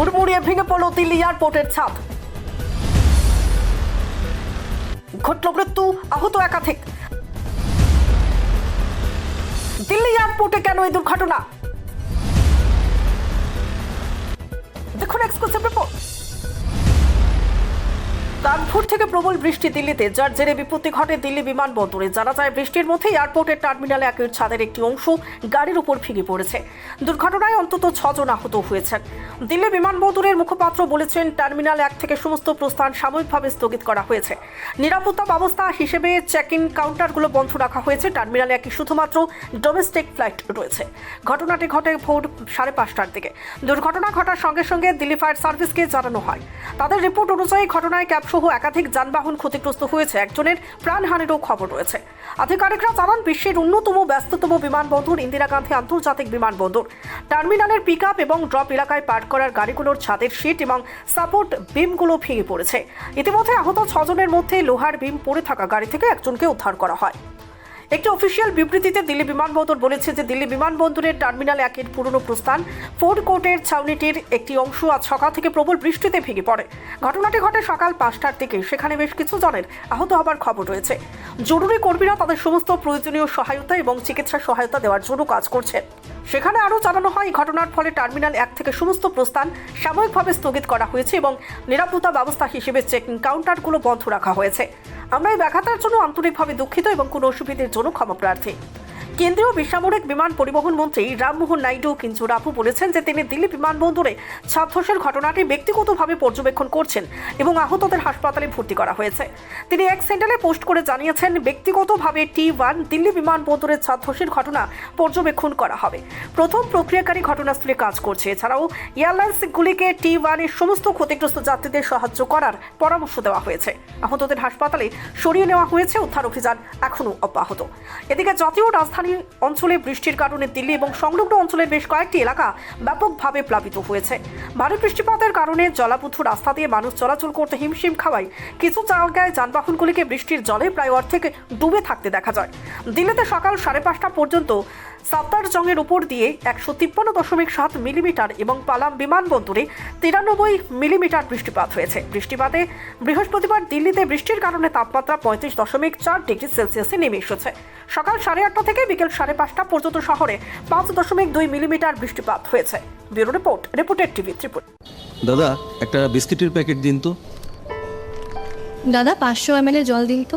হুড়মুড়িয়ে ভেঙে পড়ল দিল্লি এয়ারপোর্টের ছাদ ঘটল মৃত্যু আহত একাধিক। দিল্লি এয়ারপোর্টে কেন এই দুর্ঘটনা? দেখুন এক্সক্লুসিভ রিপোর্ট। কানপুর থেকে প্রবল বৃষ্টি দিল্লিতে, যার জেরে বিপত্তি ঘটে দিল্লি বিমানবন্দরে। জানা যায়, বৃষ্টির মধ্যে এয়ারপোর্টের টার্মিনালে একের ছাদের একটি অংশ গাড়ির উপর ভেঙে পড়েছে। দুর্ঘটনায় অন্তত ছজন আহত হয়েছেন। দিল্লি বিমানবন্দরের মুখপাত্র বলেছেন, টার্মিনাল এক থেকে সমস্ত প্রস্থান সাময়িকভাবে স্থগিত করা হয়েছে। নিরাপত্তা ব্যবস্থা হিসেবে চেক ইন কাউন্টারগুলো বন্ধ রাখা হয়েছে। টার্মিনালে একটি শুধুমাত্র ডোমেস্টিক ফ্লাইট রয়েছে। ঘটনাটি ঘটে ভোর সাড়ে পাঁচটার দিকে। দুর্ঘটনা ঘটার সঙ্গে সঙ্গে দিল্লি ফায়ার সার্ভিসকে জানানো হয়। তাদের রিপোর্ট অনুযায়ী ঘটনায় ক্যাবসহ একাধিক যানবাহন ক্ষতিগ্রস্ত হয়েছে। একজনের প্রাণহানিরও খবর রয়েছে। আধিকারিকরা জানান, বিশ্বের অন্যতম ব্যস্ততম বিমানবন্দর ইন্দিরা গান্ধী আন্তর্জাতিক বিমানবন্দর। টার্মিনালের পিক আপ এবং ড্রপ এলাকায় পার্ক করার গাড়িগুলোর ছাদের সিট এবং সাপোর্ট বিমগুলো ভেঙে পড়েছে। ইতিমধ্যে আহত ছজনের মধ্যে লোহার বিম পড়ে থাকা গাড়ি থেকে একজনকে উদ্ধার করা হয়। একটি অফিসিয়াল বিবৃতিতে দিল্লি বিমানবন্দর বলেছে যে দিল্লি বিমানবন্দরের টার্মিনাল একের পুরনো প্রস্থান, ফোর্ড কোর্টের ছাউনিটির একটি অংশ আজ সকাল থেকে প্রবল বৃষ্টিতে ভেঙে পড়ে। ঘটনাটি ঘটে সকাল পাঁচটার দিকে, সেখানে বেশ কিছু জনের আহত হবার খবর রয়েছে। জরুরি কর্মীরা তাদের সমস্ত প্রয়োজনীয় সহায়তা এবং চিকিৎসা সহায়তা দেওয়ার জন্য কাজ করছেন। সেখানে আরও জানানো হয় ঘটনার ফলে টার্মিনাল এক থেকে সমস্ত প্রস্থান সাময়িকভাবে স্থগিত করা হয়েছে এবং নিরাপত্তা ব্যবস্থা হিসেবে চেকিং কাউন্টারগুলো বন্ধ রাখা হয়েছে। আমরা এই ব্যাঘাতার জন্য আন্তরিকভাবে দুঃখিত এবং কোনো অসুবিধের জন্য ক্ষমা প্রার্থী। কেন্দ্রীয় বেসামরিক বিমান পরিবহন মন্ত্রী রামমোহন নাইডু কিঞ্চু রাপু বলেছেন যে তিনি দিল্লি বিমানবন্দরে ছাত্রসের ঘটনাটি ব্যক্তিগতভাবে পর্যবেক্ষণ করছেন এবং আহতদের হাসপাতালে ভর্তি করা হয়েছে। তিনি এক সেন্টারে পোস্ট করে জানিয়েছেন, ব্যক্তিগতভাবে টি ওয়ান দিল্লি বিমানবন্দরের ছাত্রসের ঘটনা পর্যবেক্ষণ করা হবে। প্রথম প্রক্রিয়াকারী ঘটনাস্থলে কাজ করছে। এছাড়াও এয়ারলাইন্সগুলিকে টি ওয়ানের সমস্ত ক্ষতিগ্রস্ত যাত্রীদের সাহায্য করার পরামর্শ দেওয়া হয়েছে। আহতদের হাসপাতালে সরিয়ে নেওয়া হয়েছে, উদ্ধার অভিযান এখনও অব্যাহত। এদিকে জাতীয় রাজধানী অঞ্চলে বৃষ্টির কারণে দিল্লি এবং সংলগ্ন অঞ্চলের বেশ কয়েকটি এলাকা ব্যাপকভাবে প্লাবিত হয়েছে। ভারী বৃষ্টিপাতের কারণে জলাবদ্ধ রাস্তা দিয়ে মানুষ চলাচল করতে হিমশিম খাওয়ায়। কিছু জায়গায় যানবাহনগুলিকে বৃষ্টির জলে প্রায় অর্ধেক ডুবে থাকতে দেখা যায়। দিল্লিতে সকাল সাড়ে পাঁচটা পর্যন্ত সাত্তার জংয়ের উপর দিয়ে একশো তিপ্পান্ন দশমিক সাত মিলিমিটার এবং পালাম বিমানবন্দরে তিরানব্বই মিলিমিটার বৃষ্টিপাত হয়েছে। বৃষ্টিপাতে বৃহস্পতিবার দিল্লিতে বৃষ্টির কারণে তাপমাত্রা পঁয়ত্রিশ দশমিক চার ডিগ্রি সেলসিয়াসে নেমে এসেছে। সকাল সাড়ে আটটা থেকে বিকেল সাড়ে পাঁচটা পর্যন্ত শহরে পাঁচ দশমিক দুই মিলিমিটার বৃষ্টিপাত হয়েছে। Bureau report reported TV Tripura. দাদা একটা বিস্কিটের প্যাকেট দিন তো। দাদা পাঁচশো এম জল দিন তো।